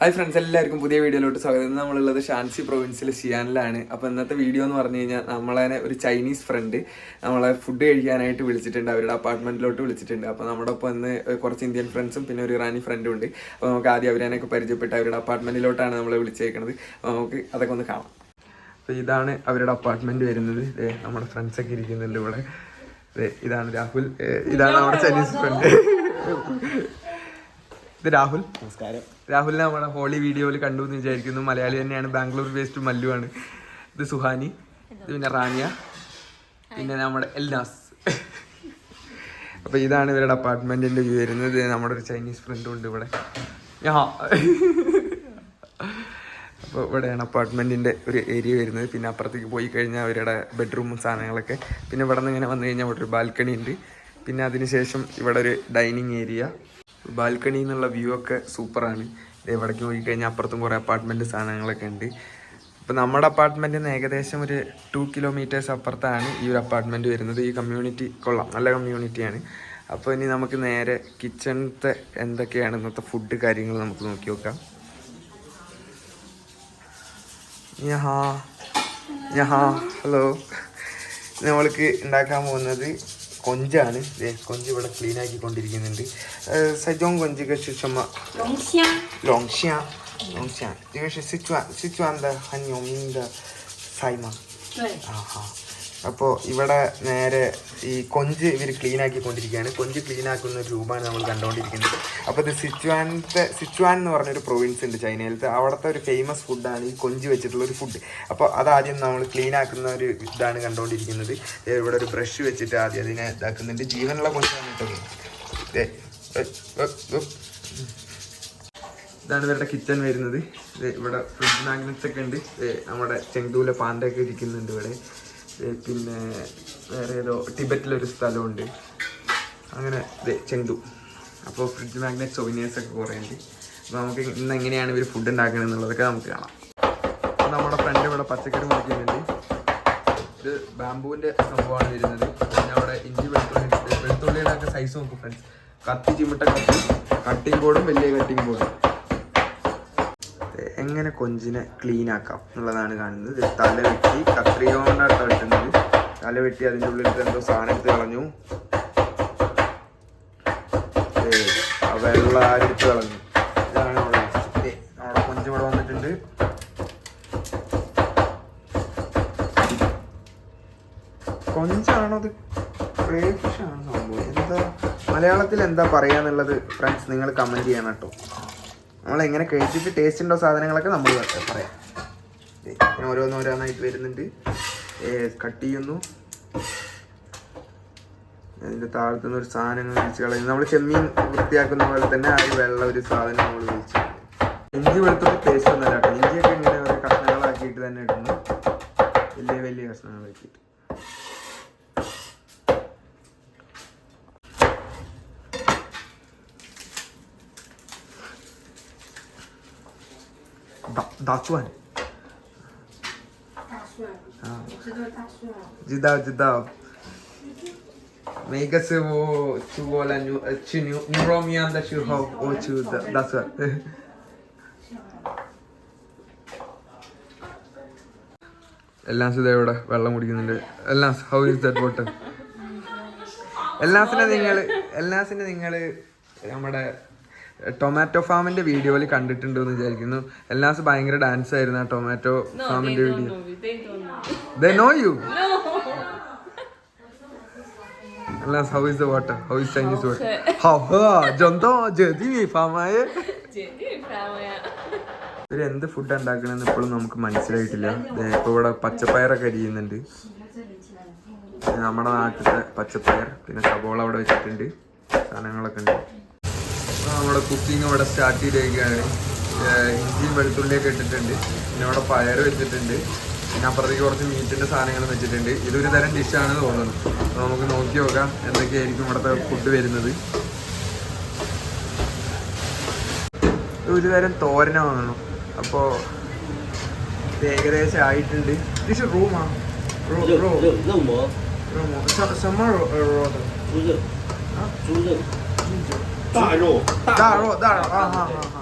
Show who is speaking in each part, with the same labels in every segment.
Speaker 1: Hi friends എല്ലാവർക്കും പുതിയ വീഡിയോയിലോട്ട് സ്വാഗതം. നമ്മളുള്ളത് ഷാൻസി പ്രൊവിൻസിലെ ഷിയാനിലാണ് അപ്പോൾ ഇന്നത്തെ വീഡിയോ എന്ന് പറഞ്ഞു കഴിഞ്ഞാൽ നമ്മളെ ഒരു ചൈനീസ് ഫ്രണ്ട് നമ്മളെ ഫുഡ് കഴിക്കാനായിട്ട് വിളിച്ചിട്ടുണ്ട്. അവരുടെ അപ്പാർട്ട്മെന്റിലോട്ട് വിളിച്ചിട്ടുണ്ട്. അപ്പോൾ നമ്മുടെ ഒപ്പം ഇന്ന് കുറച്ച് ഇന്ത്യൻ ഫ്രണ്ട്സും പിന്നെ ഒരു ഇറാനി ഫ്രണ്ടും ഉണ്ട്. അപ്പോൾ നമുക്ക് ആദ്യം അവരനൊക്കെ പരിചയപ്പെട്ട് അവരുടെ അപ്പാർട്ട്മെന്റിലോട്ടാണ് നമ്മളെ വിളിച്ചേക്കുന്നത് അപ്പോൾ നമുക്ക് അതൊക്കെ ഒന്ന് കാണാം. അപ്പോൾ ഇതാണ് അവരുടെ അപ്പാർട്ട്മെന്റ് വരുന്നത്. നമ്മുടെ ഫ്രണ്ട്സൊക്കെ ഇരിക്കുന്നുണ്ട് ഇവിടെ. ഇതാണ് രാഹുൽ. ഇതാണ് നമ്മുടെ ചൈനീസ് ഫ്രണ്ട് ഇത് രാഹുൽ.
Speaker 2: നമസ്കാരം.
Speaker 1: രാഹുലിനെ നമ്മുടെ ഹോളി വീഡിയോയിൽ കണ്ടു എന്ന് വിചാരിക്കുന്നു. മലയാളി തന്നെയാണ്. ബാംഗ്ലൂർ ബേസ്ഡ് മല്ലു ആണ് ഇത് സുഹാനി. ഇത് പിന്നെ റാനിയ പിന്നെ നമ്മുടെ എൽനാസ്. അപ്പോൾ ഇതാണ് ഇവരുടെ അപ്പാർട്ട്മെന്റിന്റെ വ്യൂ വരുന്നത്. നമ്മുടെ ഒരു ചൈനീസ് ഫ്രണ്ടും ഉണ്ട് ഇവിടെ. യാ അപ്പോൾ ഇവിടെയാണ് അപ്പാർട്ട്മെന്റിന്റെ ഒരു ഏരിയ വരുന്നത്. പിന്നെ അപ്പുറത്തേക്ക് പോയി കഴിഞ്ഞാൽ അവരുടെ ബെഡ്റൂമും സാധനങ്ങളൊക്കെ. പിന്നെ ഇവിടെ നിന്ന് ഇങ്ങനെ വന്നു കഴിഞ്ഞാൽ ഇവിടെ ഒരു ബാൽക്കണി ഉണ്ട്. പിന്നെ അതിനുശേഷം ഇവിടെ ഒരു ഡൈനിങ് ഏരിയ ബാൽക്കണി എന്നുള്ള വ്യൂ ഒക്കെ സൂപ്പറാണ് എവിടേക്ക് പോയി കഴിഞ്ഞാൽ അപ്പുറത്തും കുറേ അപ്പാർട്ട്മെന്റ് സാധനങ്ങളൊക്കെ ഉണ്ട്. ഇപ്പം നമ്മുടെ അപ്പാർട്ട്മെന്റിൽ നിന്ന് ഏകദേശം ഒരു ടു കിലോമീറ്റേഴ്സ് അപ്പുറത്താണ് ഈ ഒരു അപ്പാർട്ട്മെന്റ് വരുന്നത്. ഈ കമ്മ്യൂണിറ്റി കൊള്ളാം. നല്ല കമ്മ്യൂണിറ്റിയാണ് അപ്പോൾ ഇനി നമുക്ക് നേരെ കിച്ചണത്തെ എന്തൊക്കെയാണ് ഇന്നത്തെ ഫുഡ് കാര്യങ്ങൾ നമുക്ക് നോക്കി നോക്കാം. ഹാ ഹാ ഹലോ നമ്മൾക്ക് ഉണ്ടാക്കാൻ പോകുന്നത് കൊഞ്ചാണ്. കൊഞ്ച് ഇവിടെ ക്ലീൻ ആക്കി കൊണ്ടിരിക്കുന്നുണ്ട് സജോങ് കൊഞ്ച് കശുഷമ ലോങ്ഷ്യ. ലോങ്ഷ്യ. സിച്വാ സിച്വാൻ ദ ഹൻ സൈമ.
Speaker 3: ആ
Speaker 1: ഹാ അപ്പോൾ ഇവിടെ നേരെ ഈ കൊഞ്ച് ഇവർ ക്ലീൻ ആക്കിക്കൊണ്ടിരിക്കുകയാണ് കൊഞ്ച് ക്ലീൻ ആക്കുന്ന ഒരു രൂപമാണ് നമ്മൾ കണ്ടുകൊണ്ടിരിക്കുന്നത് അപ്പോൾ ഇത് സിച്ചുവാനത്തെ സിച്ചുവാൻ എന്ന് പറഞ്ഞൊരു പ്രൊവിൻസ് ഉണ്ട് ചൈനയിലത്തെ. അവിടുത്തെ ഒരു ഫേമസ് ഫുഡാണ് ഈ കൊഞ്ച് വെച്ചിട്ടുള്ള ഒരു ഫുഡ് അപ്പോൾ അതാദ്യം നമ്മൾ ക്ലീൻ ആക്കുന്ന ഒരു ഇതാണ് കണ്ടുകൊണ്ടിരിക്കുന്നത് ഇവിടെ ഒരു ബ്രഷ് വെച്ചിട്ട് ആദ്യം അതിനെ ഇതാക്കുന്നുണ്ട്. ജീവനുള്ള കൊഞ്ചാണ് ഇതാണ് ഇവരുടെ കിച്ചൺ വരുന്നത്. ഇവിടെ ഫ്രിഡ്ജ് മാഗ്നറ്റ്സ് ഒക്കെ ഉണ്ട്. നമ്മുടെ ചെങ്തൂലെ പാണ്ടൊക്കെ ഇരിക്കുന്നുണ്ട് ഇവിടെ. പിന്നെ വേറെ ഏതോ ടിബറ്റിലൊരു സ്ഥലമുണ്ട്. അങ്ങനെ ചെങ്തു അപ്പോൾ ഫ്രിഡ്ജ് മാഗ്നറ്റ് സൊവിനിയേഴ്സ് ഒക്കെ കുറേ ഉണ്ട് അപ്പോൾ നമുക്ക് ഇന്ന് എങ്ങനെയാണ് ഇവർ ഫുഡ് ഉണ്ടാക്കുന്നത് എന്നുള്ളതൊക്കെ നമുക്ക് കാണാം. അപ്പോൾ നമ്മുടെ ഫ്രണ്ട് ഇവിടെ പച്ചക്കറി മുറിക്കുന്നുണ്ട്. ഇത് ബാമ്പുവിന്റെ സംഭവമാണ് വരുന്നത്. പിന്നെ അവിടെ ഇഞ്ചി വെളുത്തുള്ളി. വെളുത്തുള്ളിയുടെ ഒക്കെ സൈസ് നോക്കും ഫ്രണ്ട്സ് കത്തി ചിമിട്ട കത്തി കട്ടിങ് ബോർഡും വലിയ കട്ടിംഗ് ബോർഡും എങ്ങനെ കൊഞ്ചിനെ ക്ലീൻ ആക്കാം എന്നുള്ളതാണ് കാണുന്നത്. തല വെട്ടി കത്രിക കൊണ്ടാണ് വെട്ടുന്നത് തല വെട്ടി അതിന്റെ ഉള്ളിൽ എന്തോ സാധനം എടുത്ത് കളഞ്ഞു. വെള്ളം ആരെടുത്ത് കളഞ്ഞു. ഇതാണ് അവിടെ. കൊഞ്ച് ഇവിടെ വന്നിട്ടുണ്ട്. കൊഞ്ചാണോ അത് ആണ് സംഭവം? എന്താ മലയാളത്തിൽ എന്താ പറയാന്നുള്ളത് ഫ്രണ്ട്സ് നിങ്ങൾ കമന്റ് ചെയ്യണം കേട്ടോ. നമ്മൾ എങ്ങനെ കഴിച്ചിട്ട് ടേസ്റ്റ് ഉണ്ടോ സാധനങ്ങളൊക്കെ നമ്മൾ പറയാം. ഇങ്ങനെ ഓരോന്നോരോന്നായിട്ട് വരുന്നുണ്ട്. കട്ട് ചെയ്യുന്നു. അതിന്റെ താഴത്തുനിന്ന് ഒരു സാധനങ്ങൾ വിളിച്ച് കളയുന്നു. നമ്മൾ ചെമ്മീൻ വൃത്തിയാക്കുന്ന പോലെ തന്നെ ആ ഒരു വെള്ള ഒരു സാധനം നമ്മൾ വിളിച്ചു ഇഞ്ചി വെളുത്തുള്ളി ടേസ്റ്റ് ഒന്നല്ല കേട്ടോ. ഇഞ്ചിയൊക്കെ ഇങ്ങനെ കഷ്ണങ്ങളാക്കിയിട്ട് തന്നെ ഇടുന്നു. വലിയ വലിയ കഷ്ണങ്ങളാക്കിയിട്ട്. ദാ- ദാച്ചുവാൻ
Speaker 3: 大蒜，
Speaker 1: ആ
Speaker 3: 这个大蒜，
Speaker 1: 知道知道。每个是我去过了牛呃去牛牛肉面的时候，我去的大蒜。എല്ലാം സുധ ഇവിടെ വെള്ളം കുടിക്കുന്നുണ്ട് എല്ലാം ഹൗ ഇസ് ദാറ്റ് വാട്ടർ എല്ലാസിനെ നിങ്ങൾ എല്ലാസിനെ നിങ്ങൾ നമ്മുടെ ടൊമാറ്റോ ഫാമിന്റെ വീഡിയോയിൽ കണ്ടിട്ടുണ്ട് എന്ന് വിചാരിക്കുന്നു. എല്ലാസ് ഭയങ്കര ഡാൻസ് ആയിരുന്നു ആ ടൊമാറ്റോ ഫാമിന്റെ video they know you എല്ലാസ് how is the water how is Chinese water how Jonto, jadi ഫാമായ ഇവർ എന്ത് ഫുഡ് ഉണ്ടാക്കണമെന്ന് ഇപ്പോഴും നമുക്ക് മനസ്സിലായിട്ടില്ല. ദേ ഇപ്പൊ ഇവിടെ പച്ചപ്പയറൊക്കെ അരിയുന്നുണ്ട്. നമ്മുടെ നാട്ടിലെ പച്ചപ്പയർ പിന്നെ സബോള അവിടെ വെച്ചിട്ടുണ്ട്. സാധനങ്ങളൊക്കെ ഉണ്ട്. നമ്മുടെ കുക്കിംഗ് ഇവിടെ സ്റ്റാർട്ട് ചെയ്തിരിക്കുകയാണ്. ഇഞ്ചിയും വെളുത്തുള്ളിയൊക്കെ ഇട്ടിട്ടുണ്ട്. പിന്നെ അവിടെ പയർ വെച്ചിട്ടുണ്ട്. പിന്നെ അപ്പുറത്തേക്ക് കുറച്ച് മീറ്റിന്റെ സാധനങ്ങൾ വെച്ചിട്ടുണ്ട്. ഇതൊരു തരം ഡിഷാണ് തോന്നുന്നത് അപ്പോൾ നമുക്ക് നോക്കി നോക്കാം എന്തൊക്കെയായിരിക്കും ഇവിടുത്തെ ഫുഡ് വരുന്നത്. ഒരു തരം തോരന വന്നു അപ്പോൾ ഏകദേശം ആയിട്ടുണ്ട്. ദിസ് റൂമാ റോ റൂമോ summer raw
Speaker 2: 大肉，
Speaker 1: 大肉大肉啊哈哈哈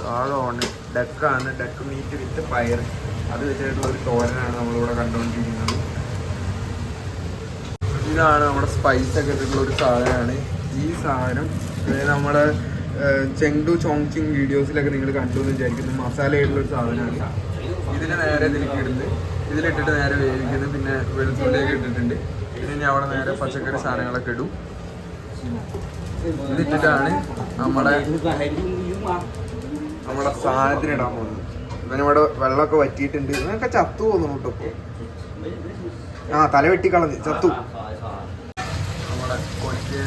Speaker 1: സാധമാണ് ഡക്കാണ് duck meat with പയർ അത് വെച്ചിട്ടുള്ള ഒരു തോരനാണ് നമ്മളിവിടെ കണ്ടുകൊണ്ടിരിക്കുന്നത് ഇതാണ് നമ്മുടെ സ്പൈസ് ഒക്കെ ഇട്ടിട്ടുള്ള ഒരു സാധനമാണ് ഈ സാധനം അതായത് നമ്മുടെ ഏഹ്, ചെങ്ടു ചോങ്ചിങ് വീഡിയോസിലൊക്കെ നിങ്ങൾ കണ്ടു എന്ന് വിചാരിക്കുന്നു മസാല ആയിട്ടുള്ള ഒരു സാധനമാണ് ഇതിന് നേരെ ഇതിലേക്ക് ഇടുന്നത് ഇതിലിട്ടിട്ട് നേരെ വേവിക്കുന്നു പിന്നെ വെളുത്തുള്ളിയൊക്കെ ഇട്ടിട്ടുണ്ട് പിന്നെ ഇനി അവിടെ നേരെ പച്ചക്കറി സാധനങ്ങളൊക്കെ ഇടും ഇതിട്ടിട്ടാണ് നമ്മുടെ നമ്മുടെ സാധനത്തിന് ഇടാൻ പോകുന്നത്. ഇവനിവിടെ വെള്ളമൊക്കെ വറ്റിയിട്ടുണ്ട്. ഇവനൊക്കെ ചത്തു പോകുന്നു കേട്ടോ. ആ തല വെട്ടിക്കളഞ്ഞ്. ചത്തു. നമ്മുടെ കൊഞ്ച്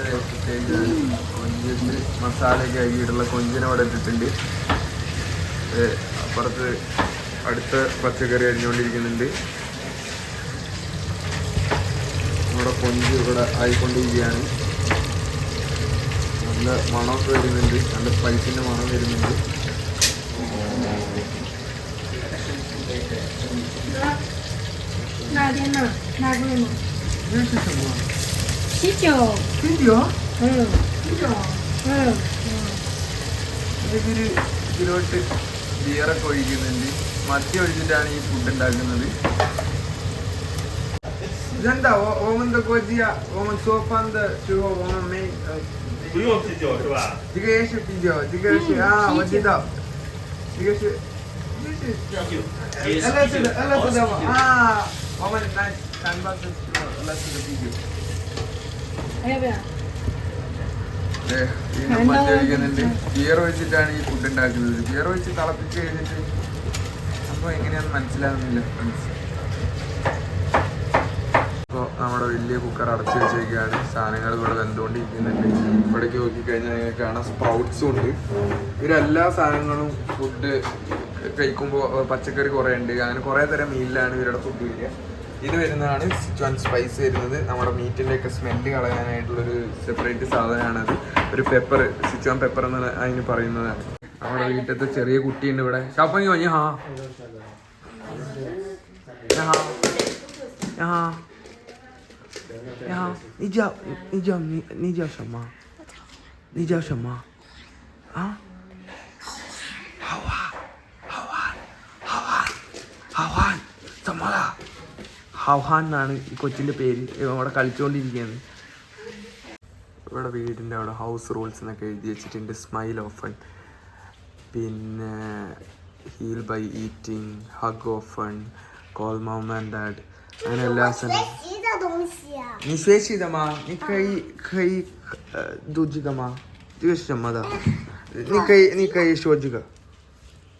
Speaker 1: മസാലയൊക്കെ ആക്കിയിട്ടുള്ള കൊഞ്ചിനെ ഇവിടെ ഇട്ടിട്ടുണ്ട് അപ്പുറത്ത് അടുത്ത പച്ചക്കറി അരിഞ്ഞുകൊണ്ടിരിക്കുന്നുണ്ട്. നമ്മുടെ കൊഞ്ച് ഇവിടെ ആയിക്കൊണ്ടിരിക്കുകയാണ്. നല്ല മണമൊക്കെ വരുന്നുണ്ട്. നല്ല പരിപ്പിന്റെ മണം വരുന്നുണ്ട്. ഇതൊരു ഇതിലോട്ട് ബിയറൊക്കെ ഒഴിക്കുന്നുണ്ട്. മത്തി ഒഴിച്ചിട്ടാണ് ഈ ഫുഡ് ഉണ്ടാക്കുന്നത്. ഇതെന്താ? ഓമൻ ദ കോജിയ ഓമൻ സോഫ ദ ടു ഓമൻ മെയിൻ
Speaker 2: 不用啤酒是吧？
Speaker 1: 这个也是啤酒这个是啊我知道这个是这是叫
Speaker 2: 啤酒也是
Speaker 1: 俄罗斯的俄罗斯的吗
Speaker 2: 哦是啤酒
Speaker 1: 啊我们来三八是俄罗斯的啤酒
Speaker 3: 还要不要？
Speaker 1: ദേ, വീണ്ടും മദ്യം ഒഴിക്കുന്നുണ്ട് ബിയർ ഒഴിച്ചിട്ടാണ് ഈ ഫുഡ് ഉണ്ടാക്കുന്നത് ബിയർ ഒഴിച്ച് തിളപ്പിച്ച് കഴിഞ്ഞിട്ട് അപ്പോൾ എങ്ങനെയാണെന്ന് മനസ്സിലാകുന്നില്ല ഫ്രണ്ട്സ് വലിയ കുക്കർ അടച്ച് വെച്ചേക്കാണ്. സാധനങ്ങൾ ഇവിടെ വെന്തുകൊണ്ടിരിക്കുന്നുണ്ട്. ഇവിടേക്ക് നോക്കിക്കഴിഞ്ഞാൽ നിങ്ങൾക്ക് കാണാം സ്പ്രൗട്ട്സും ഉണ്ട്. ഇവരെല്ലാ സാധനങ്ങളും ഫുഡ് കഴിക്കുമ്പോൾ പച്ചക്കറി കുറേ ഉണ്ട്. അങ്ങനെ കുറേ തരം മീലിലാണ് ഇവരുടെ ഫുഡ് വരിക ഇത് വരുന്നതാണ് സിച്വൻ സ്പൈസ് വരുന്നത്. നമ്മുടെ മീറ്റിന്റെയൊക്കെ സ്മെല്ല് കളയാനായിട്ടുള്ളൊരു സെപ്പറേറ്റ് സാധനമാണത്. ഒരു പെപ്പർ സിച്വൻ പെപ്പർ എന്ന് അതിന് പറയുന്നതാണ്. നമ്മുടെ വീട്ടിലത്തെ ചെറിയ കുട്ടിയുണ്ട് ഇവിടെ. ഷാപ്പങ്ങി പറഞ്ഞു ഹാ ഹാ ഹാ 呀，你叫你叫你你叫什么？你叫什么？啊？好玩，好玩，好玩，好玩，怎么了？ഹൗഹാൻ എന്നാണ് ഈ കൊച്ചിൻ്റെ പേര് ഇവൻ അവിടെ കളിച്ചുകൊണ്ടിരിക്കുകയാണ് ഇവിടെ വീടിൻ്റെ അവിടെ ഹൗസ് റൂൾസ് എന്നൊക്കെ എഴുതി വെച്ചിട്ടുണ്ട് സ്മൈൽ ഓഫൺ പിന്നെ heal by eating hug often call mom and dad അങ്ങനെ എല്ലാ സ്ഥലവും
Speaker 4: 习的 东西啊，
Speaker 1: 你学习的吗？你可以可以呃读这个吗？这个是什么的？你可以你可以说这个。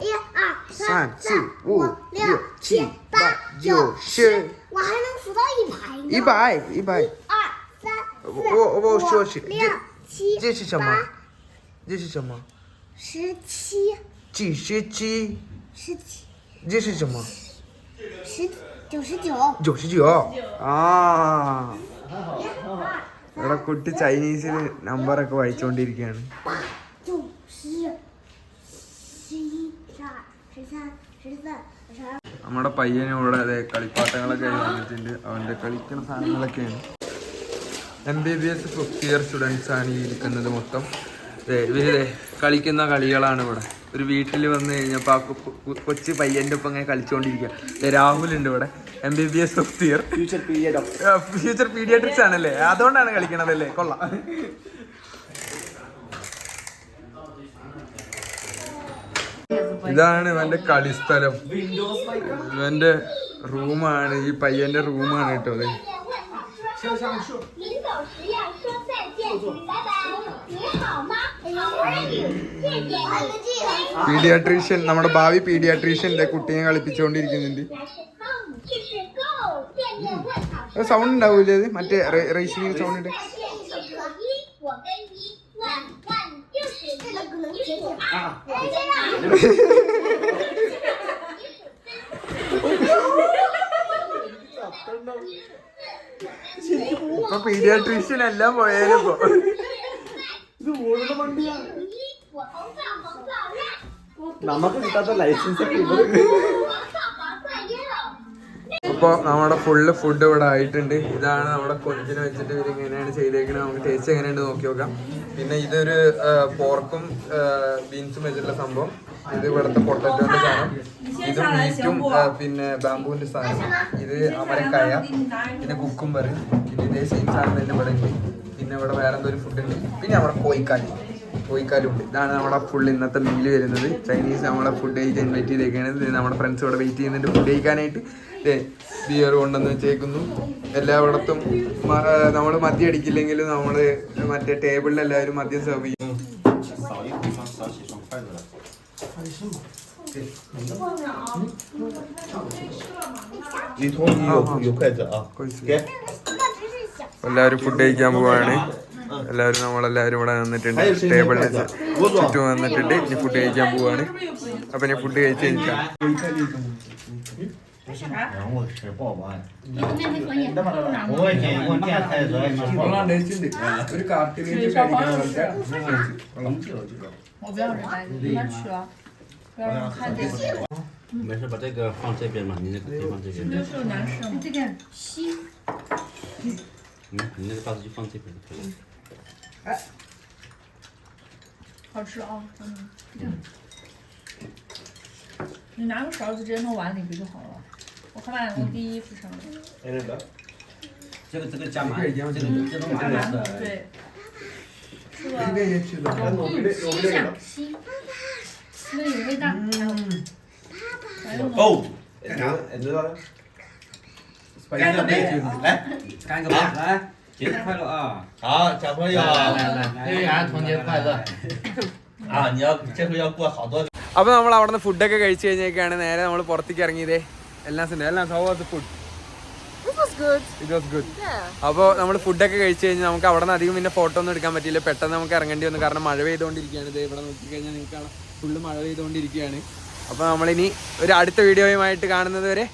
Speaker 4: 一二
Speaker 1: 三四五
Speaker 4: 五
Speaker 1: 六
Speaker 4: 六
Speaker 1: 七
Speaker 4: 七
Speaker 1: 八
Speaker 4: 八
Speaker 1: 九
Speaker 4: 九
Speaker 1: 十
Speaker 4: 十，我还能数到一百呢。
Speaker 1: 一百一百，
Speaker 4: 二三
Speaker 1: 我我说是
Speaker 4: 五六七
Speaker 1: 这是什么？这是什么？
Speaker 4: 十七
Speaker 1: 几十七？
Speaker 4: 十七
Speaker 1: 这是什么？
Speaker 4: 十九十九。
Speaker 1: 九十九啊！ഇവിടെ കുട്ടി ചൈനീസിൽ നമ്പറൊക്കെ വായിച്ചുകൊണ്ടിരിക്കുകയാണ്
Speaker 4: 九十，十一，十二，十三，十四，十二。
Speaker 1: നമ്മുടെ പയ്യന് ഇവിടെ അതെ കളിപ്പാട്ടങ്ങളൊക്കെ ആയി വന്നിട്ടുണ്ട് അവൻ്റെ കളിക്കുന്ന സാധനങ്ങളൊക്കെയാണ് M B B S fifth year students ആണ് ഈ ഇരിക്കുന്നത് മൊത്തം ദേ, ഇവര് ദേ കളിക്കുന്ന കളികളാണ് ഇവിടെ ഒരു വീട്ടിൽ വന്നു കഴിഞ്ഞപ്പോൾ ആ കൊച്ചു പയ്യന്റെ ഒപ്പം ഇങ്ങനെ കളിച്ചുകൊണ്ടിരിക്കുക രാഹുൽ ഉണ്ട് ഇവിടെ. M B B S fifth year
Speaker 2: future
Speaker 1: paediatrics ആണല്ലേ? അതുകൊണ്ടാണ് കളിക്കണത് അല്ലേ കൊള്ളാം. ഇതാണ് ഇവന്റെ കളിസ്ഥലം. ഇവന്റെ റൂമാണ്. ഈ പയ്യന്റെ റൂമാണ് കേട്ടോ അത് പീഡിയാട്രീഷ്യൻ നമ്മുടെ ഭാവി പീഡിയാട്രീഷ്യന്റെ കുട്ടിയെ കളിപ്പിച്ചുകൊണ്ടിരിക്കുന്നുണ്ട്. സൗണ്ട് ഉണ്ടാവൂലേ അത്? മറ്റേ റേസിംഗ് സൗണ്ട് ഉണ്ട് ആ. പീഡിയാട്രീഷ്യൻ എല്ലാം പോയാലും
Speaker 4: ഇത് ഓടുന്ന
Speaker 2: നമുക്ക് കിട്ടാത്ത ലൈസൻസ്
Speaker 1: അപ്പൊ നമ്മുടെ ഫുള്ള് ഫുഡ് ഇവിടെ ആയിട്ടുണ്ട്. ഇതാണ് നമ്മുടെ കൊഞ്ചിന് വെച്ചിട്ട് ഇവർ എങ്ങനെയാണ് ചെയ്തേക്കുന്നത് നമുക്ക് ടേസ്റ്റ് എങ്ങനെയാണ് നോക്കി നോക്കാം. പിന്നെ ഇതൊരു പോർക്കും ബീൻസും വെച്ചിട്ടുള്ള സംഭവം. ഇത് ഇവിടുത്തെ പൊട്ടറ്റോന്റെ സാധനം. ഇത് മീറ്റും പിന്നെ ബാംബൂവിന്റെ സാധനം. ഇത് അമരക്കായ പിന്നെ കുക്കുംബർ ഇതേ സെയിം സാധനം തന്നെ ഇവിടെ ഉണ്ട് പിന്നെ ഇവിടെ വേറെ എന്തോ ഒരു ഫുഡ് ഉണ്ട് പിന്നെ നമ്മുടെ കോയിക്കാലി കോയിക്കാലും ഉണ്ട് ഇതാണ് നമ്മുടെ ഫുൾ ഇന്നത്തെ മീല് വരുന്നത് ചൈനീസ് നമ്മളെ ഫുഡ് കഴിച്ച് ഇൻവൈറ്റ് ചെയ്തേക്കാണ് ഇത് നമ്മുടെ ഫ്രണ്ട്സ് ഇവിടെ വെയിറ്റ് ചെയ്യുന്നുണ്ട് ഫുഡ് കഴിക്കാനായിട്ട് ബിയർ കൊണ്ടുവന്ന് വെച്ചേക്കുന്നു എല്ലായിടത്തും നമ്മൾ മദ്യം അടിക്കില്ലെങ്കിലും നമ്മൾ മറ്റേ ടേബിളിൽ എല്ലാവരും മദ്യം സെർവ് ചെയ്യും
Speaker 2: 扫一个地方扫几双筷子了。 李彤，你有有筷子啊？给。
Speaker 1: എല്ലാവരും ഫുഡ് കഴിക്കാൻ പോവാണ് എല്ലാവരും നമ്മളെല്ലാവരും ഇവിടെ വന്നിട്ടുണ്ട് ടേബിളിന് ചുറ്റും വന്നിട്ടുണ്ട് ഇനി ഫുഡ് കഴിക്കാൻ പോവാണ് അപ്പൊ ഇനി ഫുഡ് കഴിച്ച് കഴിഞ്ഞാൽ
Speaker 2: 然后我吃不完。
Speaker 3: 你那个可以。
Speaker 2: 我也点我点菜主要是
Speaker 1: ഒരു കാർട്ടൂൺ
Speaker 5: 我不要人来，你慢吃啊，不要让人看见。
Speaker 6: 没事，把这个放这边嘛，你那个可以放这边。
Speaker 5: 这是难吃吗？
Speaker 3: 这个吸，
Speaker 6: 嗯，你那个大就放这边就可以了。
Speaker 5: 好吃啊，嗯。你拿个勺子直接弄碗里不就好了？我看把我第一铺上了。
Speaker 6: 这个这个加满，这个这的。
Speaker 5: 对。是吧？
Speaker 3: 吸一下，吸，因为有味道。
Speaker 5: 还有呢？
Speaker 2: 哦。你知道的？
Speaker 5: 干个杯。
Speaker 2: 来，
Speaker 6: 干个杯，来，节日快乐啊！
Speaker 2: 好，小朋友，
Speaker 6: 月圆童年快乐！
Speaker 2: 啊，你要这回要过好多。
Speaker 1: അപ്പൊ നമ്മൾ അവിടെ നിന്ന് ഫുഡൊക്കെ കഴിച്ചു കഴിഞ്ഞേക്കാണ് നേരെ നമ്മൾ പുറത്തേക്ക് ഇറങ്ങിയതേ എല്ലാം ഉണ്ട് എല്ലാം how was food it was good അപ്പോൾ നമ്മൾ ഫുഡൊക്കെ കഴിച്ചു കഴിഞ്ഞാൽ നമുക്ക് അവിടെ നിന്ന് അധികം പിന്നെ ഫോട്ടോ ഒന്നും എടുക്കാൻ പറ്റിയില്ല പെട്ടെന്ന് നമുക്ക് ഇറങ്ങേണ്ടി വന്നു കാരണം മഴ പെയ്തുകൊണ്ടിരിക്കുകയാണ് ഇത് ഇവിടെ നോക്കിക്കഴിഞ്ഞാൽ നിങ്ങൾക്ക് ഫുള്ള് മഴ പെയ്തുകൊണ്ടിരിക്കുകയാണ് അപ്പോൾ നമ്മളിനി ഒരു അടുത്ത വീഡിയോയുമായിട്ട് കാണുന്നത് വരെ